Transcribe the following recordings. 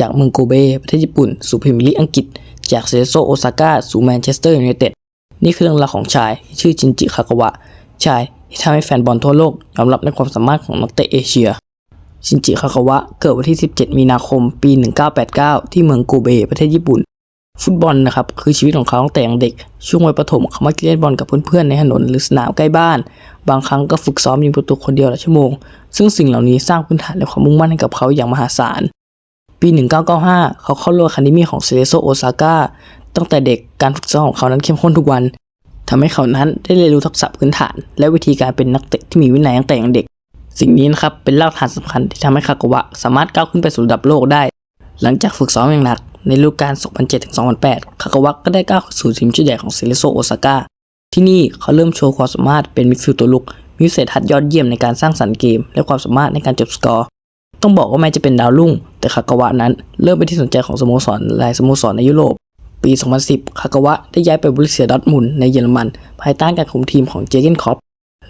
จากเมืองโกเบประเทศญี่ปุ่น สู่พรีเมียร์ลีกอังกฤษ จากเซโซโอซาก้าสู่แมนเชสเตอร์ยูไนเต็ดนี่คือเรื่องราวของชายที่ชื่อจินจิคากาวะ ชายที่ทำให้แฟนบอลทั่วโลกยอมรับในความสามารถของนักเตะเอเชีย ชินจิคากาวะเกิดวันที่ 17 มีนาคม ปี 1989 ที่เมืองโกเบประเทศญี่ปุ่น ฟุตบอลนะครับคือชีวิตของเขาตั้งแต่ยังเด็ก ช่วงวัยประถมเขามักเล่นบอลกับเพื่อนๆในถนนหรือสนามใกล้บ้าน บางครั้งก็ฝึกซ้อมยิงประตูคนเดียวหลายชั่วโมง ซึ่งสิ่งเหล่านี้สร้างพื้นฐานและความมุ่งมั่นให้กับเขาอย่างมหาศาล ปี 1995 เขาเข้าร่วมคาเดมี่ของเซเลโซโอซาก้าตั้งแต่เด็กการฝึกซ้อมของเขานั้นเข้มข้นทุกวันทำให้เขานั้นได้เรียนรู้ทักษะพื้นฐาน และวิธีการเป็นนักเตะที่มีวินัยตั้งแต่ยังเด็ก สิ่งนี้นะครับเป็นรากฐานสำคัญที่ทำให้คากาวะสามารถก้าวขึ้นไปสู่ระดับโลกได้ หลังจากฝึกซ้อมอย่างหนักในฤดูกาล 2007-2008 คากาวะก็ได้ก้าวเข้าสู่ทีมชุดใหญ่ของเซเลโซโอซาก้าที่นี่เขาเริ่มโชว์ความสามารถเป็นมิดฟิลด์ตัวลุกมีวิสัยทัศน์ยอดเยี่ยมในการสร้างสรรค์เกม และความสามารถในการจบสกอร์ ต้องบอกว่าแม้จะเป็นดาวรุ่ง แต่คากาวะนั้นเริ่มเป็นที่สนใจของสโมสรหลายสโมสรในยุโรป ปี 2010 คากาวะได้ย้ายไปบริเซียดอร์ทมุนในเยอรมัน ภายใต้การคุมทีมของเจเกนคอป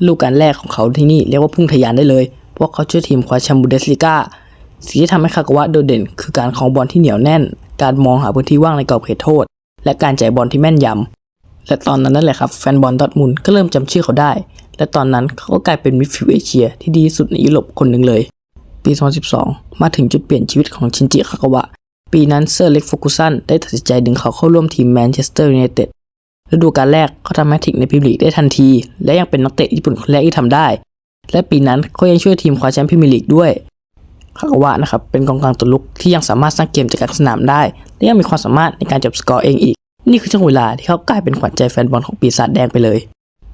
ฤดูกกาลแรกของเขาที่นี่เรียกว่าพุ่งทะยานได้เลย เพราะเขาช่วยทีมคว้าแชมป์บูเดสลีกาสิ่งที่ทำให้คากาวะโดดเด่น คือการครองบอลที่เหนียวแน่น การมองหาพื้นที่ว่างในกรอบเขตโทษ และการจ่ายบอลที่แม่นยำ และตอนนั้นนั่นแหละครับแฟนบอลดอร์ทมุนก็เริ่มจำชื่อเขาได้ และตอนนั้นเขาก็กลายเป็นมิดฟิลด์เอเชียที่ดีที่สุดในยุโรปคนหนึ่งเลย ปี2012 มาถึงจุดเปลี่ยนชีวิตของชินจิคากาวะ ปีนั้นเซอร์เล็กโฟกุสันได้ตัดสินใจดึงเขาเข้าร่วมทีมแมนเชสเตอร์ยูไนเต็ดฤดูกาลแรกเขาทำแมทริกในพรีเมียร์ลีกได้ทันที และยังเป็นนักเตะญี่ปุ่นคนแรกที่ทำได้ และปีนั้นเขายังช่วยทีมคว้าแชมป์พรีเมียร์ลีกด้วยคากาวะนะครับเป็นกองกลางตัวลุกที่ยังสามารถสร้างเกมจากกลางสนามได้ และยังมีความสามารถในการจบสกอร์เองอีก นี่คือช่วงเวลาที่เขากลายเป็นขวัญใจแฟนบอลของปีศาจแดงไปเลย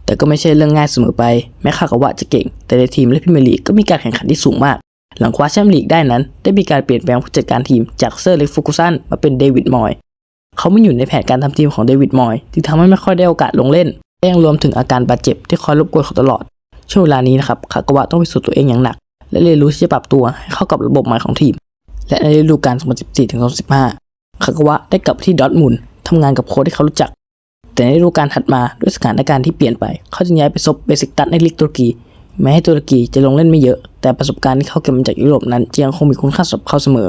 แต่ก็ไม่ใช่เรื่องง่ายเสมอไป แม้คากาวะจะเก่ง แต่ในทีมและพรีเมียร์ลีกก็มีการแข่งขันที่สูงมาก หลังคว้าแชมป์ลีกได้นั้น ได้มีการเปลี่ยนแปลงผู้จัดการทีมจากเซอร์เล็กฟูกุสันมาเป็นเดวิดมอย เขาไม่อยู่ในแผนการทำทีมของเดวิดมอยที่ทำให้ไม่ค่อยได้โอกาสลงเล่นและยังรวมถึงอาการบาดเจ็บที่คอยรบกวนเขาตลอด ช่วงเวลานี้นะครับคากาวะต้องพิสูจน์ตัวเองอย่างหนัก และเรียนรู้ที่จะปรับตัวให้เข้ากับระบบใหม่ของทีม และในฤดูกาล 2014-2015 คากาวะได้กลับที่ดอทมุนทำงานกับโค้ชที่เขารู้จัก แต่ในฤดูกาลถัดมาด้วยสถานการณ์ที่เปลี่ยนไป เขาจึงย้ายไปซบเบสิกตัสในลีกตุรกี แม้ให้ตุรกีจะลงเล่นไม่เยอะ แต่ประสบการณ์ที่เขาเก็บมาจากยุโรปนั้นจะยังคงมีคุณค่าสำหรับเขาเสมอ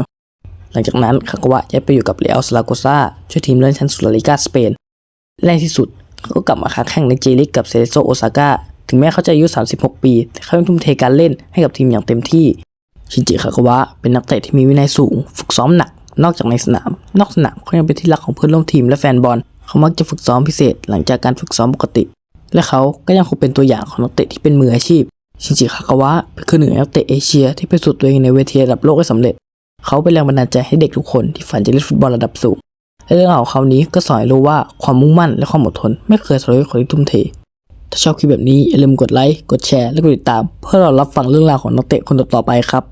หลังจากนั้นคากาวะย้ายไปอยู่กับเรอัลซาราโกซาช่วยทีมเลื่อนชั้นสู่ลาลิกาสเปนและในที่สุดเขาก็กลับมาค้าแข่งในเจลิกกับเซเลโซโอซาก้าถึงแม้เขาจะอายุ 36 ปี แต่เขายังทุ่มเทการเล่นให้กับทีมอย่างเต็มที่ชินจิคากาวะเป็นนักเตะที่มีวินัยสูง ฝึกซ้อมหนัก นอกจากในสนาม นอกสนามเขายังเป็นที่รักของเพื่อนร่วมทีมและแฟนบอล เขามักจะฝึกซ้อมพิเศษ หลังจากการฝึกซ้อมปกติ และเขาก็ยังคงเป็นตัวอย่างของนักเตะที่เป็นมืออาชีพ ชินจิคากาวะคือหนึ่งในนักเตะเอเชียที่พิสูจน์ตัวเองในเวทีระดับโลกได้สำเร็จ เขาเป็นแรงบันดาลใจให้เด็กทุกคนที่ฝันจะเล่นฟุตบอลระดับสูงและเรื่องราวของเขานี้ก็สอนให้รู้ว่าความมุ่งมั่นและความอดทนไม่เคยทรยศคนที่ทุ่มเท ถ้าชอบคลิปแบบนี้อย่าลืมกดไลค์ กดแชร์ และกดติดตาม เพื่อรอรับฟังเรื่องราวของนักเตะคนต่อไปครับ